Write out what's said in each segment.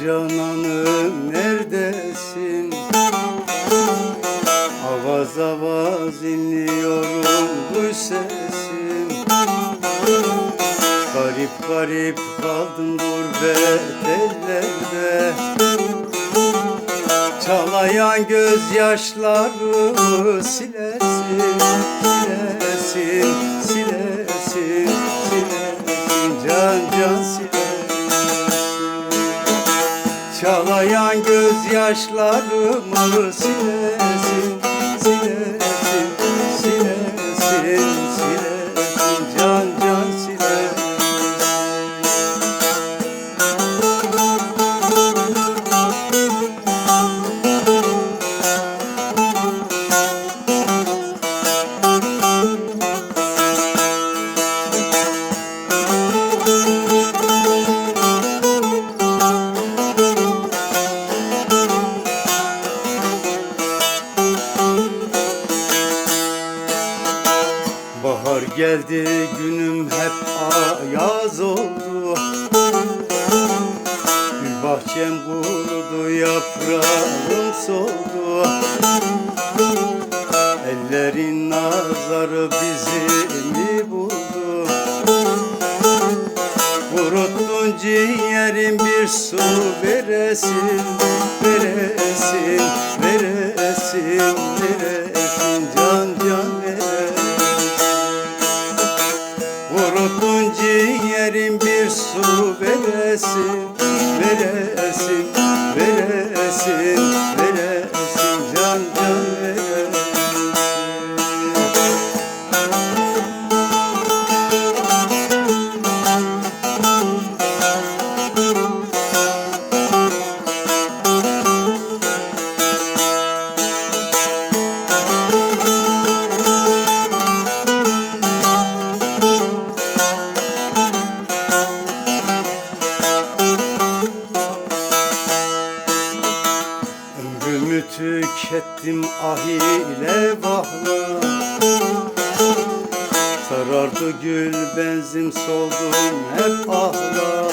cananım neredesin? Avaz avaz inliyorum duy sesim Garip garip kaldım gurbet ellerde. Çalayan gözyaşlarımı silersin Çalayan gözyaşlarımı silersin Silersin, Bahar geldi günüm hep ayaz oldu. Gül bahçem kurudu yaprağım soldu. Ellerin nazarı bizi mi buldu? Kuruttun ciğerim bir su veresin Veresin, veresin, veresin Veresin, veresin, veresin tükettim ah ile vahla. Sarardı gül benzin soldum hep ahla.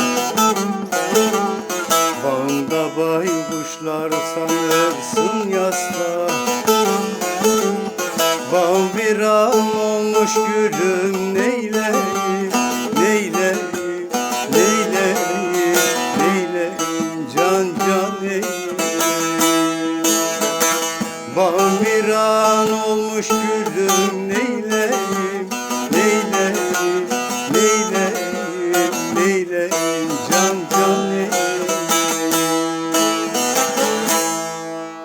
Bağımda baykuşlar sanırsın yasta Bağım viran olmuş gülüm neyleyim olmuş